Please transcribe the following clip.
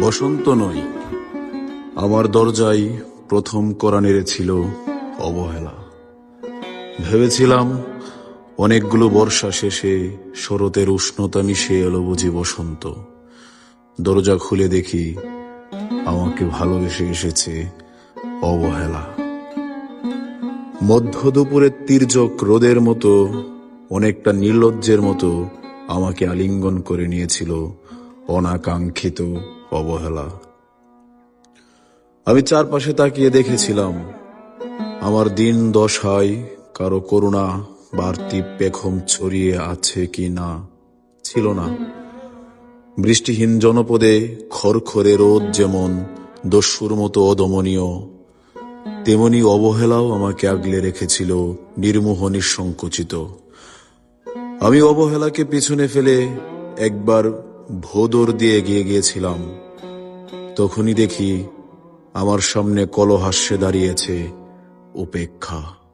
বসন্ত নয় আমার দরজায় প্রথম করা নেড়েছিল অবহেলা। ভেবেছিলাম অনেকগুলো বর্ষা শেষে শরতের উষ্ণতা মিশে এলো বুঝি বসন্ত। দরজা খুলে দেখি আমাকে ভালোবেসে এসেছে অবহেলা। মধ্য দুপুরের তীর্যক রোদের মতো, অনেকটা নির্লজ্জের মতো আমাকে আলিঙ্গন করে নিয়েছিল অনাকাঙ্ক্ষিত অবহেলা। আমি চারপাশে তাকিয়ে দেখেছিলাম, আমার দিন দশায় কারও করুণা বাড়তি পেখম ছড়িয়ে আছে কি না, ছিল না। বৃষ্টিহীন জনপদে খড়খড়ে রোদ যেমন দস্যুর মতো অদমনীয়, তেমনি অবহেলাও আমাকে আগলে রেখেছিল নির্মোহ নিঃসংকুচিত। আমি অবহেলাকে পিছনে ফেলে একবার ভোদর দিয়ে এগিয়ে গিয়েছিলাম। তখনই দেখি আমার সামনে কলহাস্যে দাঁড়িয়েছে উপেক্ষা।